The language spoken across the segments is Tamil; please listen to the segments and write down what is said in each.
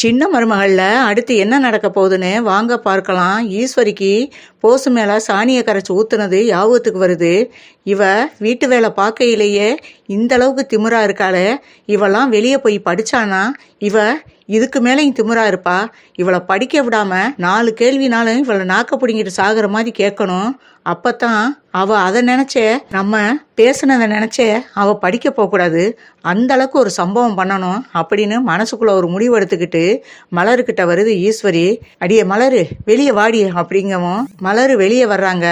சின்ன மருமகளில் அடுத்து என்ன நடக்க போகுதுன்னு வாங்க பார்க்கலாம். ஈஸ்வரிக்கு போசு மேலே சாணியை கரைச்சி ஊத்துனது யாபகத்துக்கு வருது. இவ வீட்டு வேலை பார்க்கையிலேயே இந்த அளவுக்கு திமிரா இருக்காளே. இவெல்லாம் வெளியே போய் படித்தானா இவ இதுக்கு மேலேயும் திமிரா இருப்பா? இவளை படிக்க விடாமல் நாலு கேள்வினாலும் இவளை நாக்க பிடிங்கிட்டு சாகிற மாதிரி கேட்கணும். அப்பத்தான் அவ அதை நினைச்சே நம்ம பேசுனதை நினைச்சே அவ படிக்க போகக்கூடாது அந்த அளவுக்கு ஒரு சம்பவம் பண்ணணும் அப்படின்னு மனசுக்குள்ள ஒரு முடிவு எடுத்துக்கிட்டு மலருக்கிட்ட வருது ஈஸ்வரி அடியே மலரு வெளியே வாடி அப்படிங்கவும் மலரு வெளியே வர்றாங்க.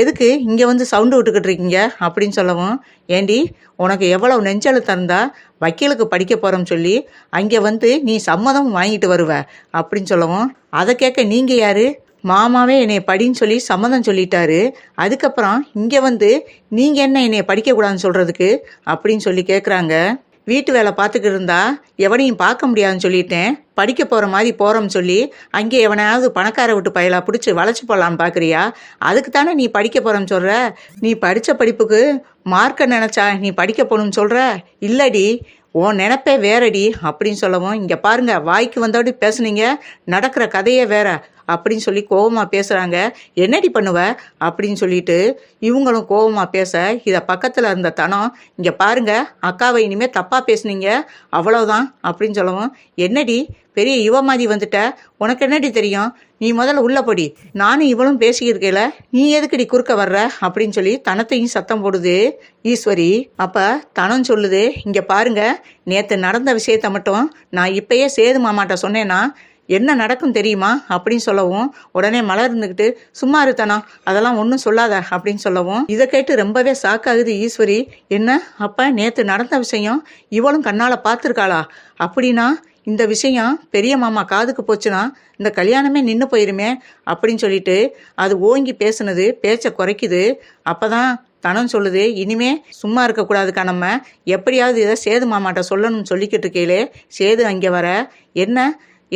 எதுக்கு இங்கே வந்து சவுண்டு விட்டுக்கிட்டு இருக்கீங்க? அப்படின்னு சொல்லவும் ஏண்டி உனக்கு எவ்வளவு நெஞ்சலு தந்தா வக்கீலுக்கு படிக்க போகிறோம்னு சொல்லி அங்கே வந்து நீ சம்மதம் வாங்கிட்டு வருவ அப்படின்னு சொல்லவும் அதை கேட்க நீங்க யாரு? மாமாவே என்னை படின்னு சொல்லி சம்மதம் சொல்லிட்டாரு. அதுக்கப்புறம் இங்கே வந்து நீங்கள் என்ன என்னை படிக்கக்கூடாதுன்னு சொல்கிறதுக்கு அப்படின்னு சொல்லி கேட்குறாங்க வீட்டு வேலை பார்த்துக்கிட்டு இருந்தா எவனையும் பார்க்க முடியாதுன்னு சொல்லிட்டேன். படிக்க போகிற மாதிரி போகிறோம்னு சொல்லி அங்கே எவனையாவது பணக்கார விட்டு பயலாக பிடிச்சி வளைச்சி போடலான்னு பார்க்குறியா அதுக்கு தானே நீ படிக்க போகிறோன்னு சொல்கிற நீ படித்த படிப்புக்கு மார்க்கை நினச்சா நீ படிக்க போகணும்னு சொல்கிற இல்லடி உன் நினப்பே வேறடி அப்படின்னு சொல்லவும் இங்கே பாருங்க வாய்க்கு வந்தோடி பேசுனீங்க நடக்கிற கதையே வேற. அப்படின்னு சொல்லி கோபமாக பேசுகிறாங்க என்னடி பண்ணுவ? அப்படின்னு சொல்லிட்டு இவங்களும் கோபமாக பேச இதை பக்கத்தில் இருந்த தனம் இங்கே பாருங்க அக்காவை இனிமேல் தப்பாக பேசுனீங்க அவ்வளோதான் அப்படின்னு சொல்லவும் என்னடி பெரிய யுவ மாதிரி வந்துட்ட உனக்கு என்னடி தெரியும்? நீ முதல்ல உள்ள போடி நானும் இவளும் பேசிக்கிருக்கையில நீ எதுக்குடி குறுக்க வர்ற? அப்படின்னு சொல்லி தனத்தையும் சத்தம் போடுது. ஈஸ்வரி அப்போ தனம் சொல்லுது இங்கே பாருங்க நேற்று நடந்த விஷயத்த மட்டும் நான் இப்பயே சேது மாமாட்ட சொன்னேன்னா என்ன நடக்கும் தெரியுமா? அப்படின்னு சொல்லவும் உடனே மலர் இருந்துக்கிட்டு சும்மா இருத்தனா அதெல்லாம் ஒன்றும் சொல்லாத அப்படின்னு சொல்லவும் இதை கேட்டு ரொம்பவே சாக்காகுது ஈஸ்வரி. என்ன? அப்பா நேற்று நடந்த விஷயம் இவளும் கண்ணால் பார்த்துருக்காளா? அப்படின்னா இந்த விஷயம் பெரிய மாமா காதுக்கு போச்சுன்னா இந்த கல்யாணமே நின்று போயிருமே அப்படின்னு சொல்லிட்டு அது ஓங்கி பேசுனது பேச்சை குறைக்குது. அப்பதான் தனம் சொல்லுது இனிமே சும்மா இருக்கக்கூடாதுக்கா நம்ம எப்படியாவது இதை சேது மாமாட்ட சொல்லணும்னு சொல்லிக்கிட்டு இருக்கையிலே சேது அங்கே வர. என்ன?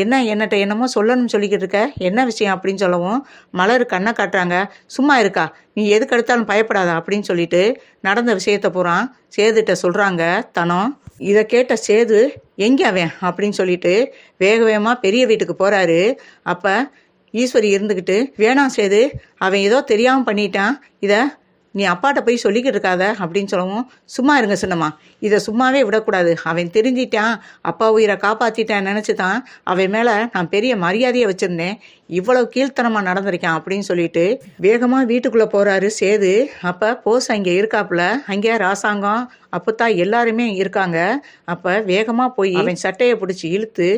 என்ன என்னட்ட என்னமோ சொல்லணும்னு சொல்லிக்கிட்டு இருக்க? என்ன விஷயம் அப்படின்னு சொல்லவும் மலர் கண்ணை காட்டுறாங்க. சும்மா இருக்கா? நீ எதுக்கு எடுத்தாலும் பயப்படாத அப்படின்னு சொல்லிட்டு நடந்த விஷயத்த பூரா சேதுகிட்ட சொல்கிறாங்க தனம். இதை கேட்ட சேது எங்கே அவன்? அப்படின்னு சொல்லிட்டு வேக வேகமாக பெரிய வீட்டுக்கு போகிறாரு அப்போ ஈஸ்வரி இருந்துக்கிட்டு வேணாம் சேது அவன் ஏதோ தெரியாமல் பண்ணிட்டான். இதை நீ அப்பாட்ட போய் சொல்லிக்கிட்டு இருக்காத அப்படின்னு சொல்லவும் சும்மா இருங்க சின்னம்மா. இதை சும்மாவே விடக்கூடாது. அவன் தெரிஞ்சிட்டான். அப்பா உயிரை காப்பாற்றிட்டான் நினச்சி தான் அவன் மேலே நான் பெரிய மரியாதையை வச்சுருந்தேன். இவ்வளவு கீழ்த்தனமாக நடந்திருக்கான் அப்படின்னு சொல்லிட்டு வேகமாக வீட்டுக்குள்ளே போகிறாரு சேது. அப்போ போஸ் அங்கே இருக்காப்புல. அங்கே ராசாங்கம் அப்போத்தான் எல்லாருமே இருக்காங்க. அப்போ வேகமாக போய் அவன் சட்டையை பிடிச்சி இழுத்து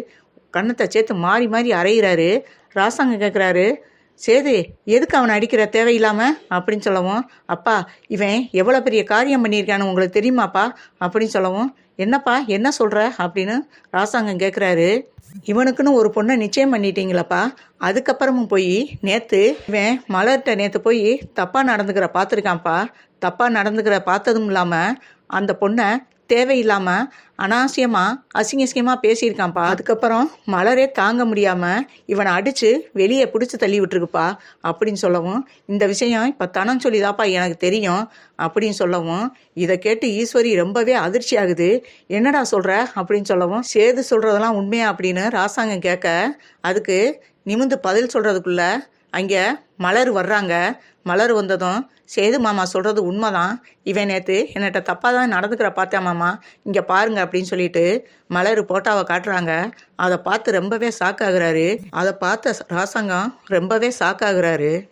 கண்ணத்தை சேர்த்து மாறி மாறி அரைகிறாரு ராசாங்கம் கேட்குறாரு சேது எதுக்கு அவனை அடிக்கிற தேவையில்லாம? அப்படின்னு சொல்லவும் அப்பா இவன் எவ்வளோ பெரிய காரியம் பண்ணியிருக்கான்னு உங்களுக்கு தெரியுமாப்பா? அப்படின்னு சொல்லவும் என்னப்பா என்ன சொல்கிற அப்படின்னு ராசாங்கம் கேட்குறாரு இவனுக்குன்னு ஒரு பொண்ணை நிச்சயம் பண்ணிட்டீங்களப்பா? அதுக்கப்புறமும் போய் நேற்று இவன் மலர்கிட்ட நேற்று போய் தப்பாக நடந்துக்கிற பார்த்துருக்கான்ப்பா. தப்பாக நடந்துக்கிற பார்த்ததும் இல்லாமல் அந்த பொண்ணை தேவையில்லாமல் அனாவசியமாக அசிங்க அசிங்கமாக பேசியிருக்கான்ப்பா. அதுக்கப்புறம் மலரே தாங்க முடியாமல் இவனை அடித்து வெளியே பிடிச்சி தள்ளி விட்டுருக்குப்பா. அப்படின்னு சொல்லவும் இந்த விஷயம் இப்போ தனம் சொல்லிதாப்பா எனக்கு தெரியும் அப்படின்னு சொல்லவும் இதை கேட்டு ஈஸ்வரி ரொம்பவே அதிர்ச்சி ஆகுது. என்னடா சொல்கிற அப்படின்னு சொல்லவும் சேது சொல்கிறதெல்லாம் உண்மையா அப்படின்னு ராசாங்கம் கேட்க அதுக்கு நிமிந்து பதில் சொல்கிறதுக்குள்ளே அங்கே மலர் வர்றாங்க. மலர் வந்ததும் சேது மாமா சொல்கிறது உண்மைதான். இவன் நேற்று என்னட்ட தப்பாக தான் நடந்துக்கிற பார்த்தேன் மாமா? இங்கே பாருங்க அப்படின்னு சொல்லிட்டு மலர் போட்டாவை காட்டுறாங்க. அதை பார்த்து ரொம்பவே ஷாக் ஆகுறாரு. அதை பார்த்த ராசங்கம் ரொம்பவே ஷாக் ஆகுறாரு.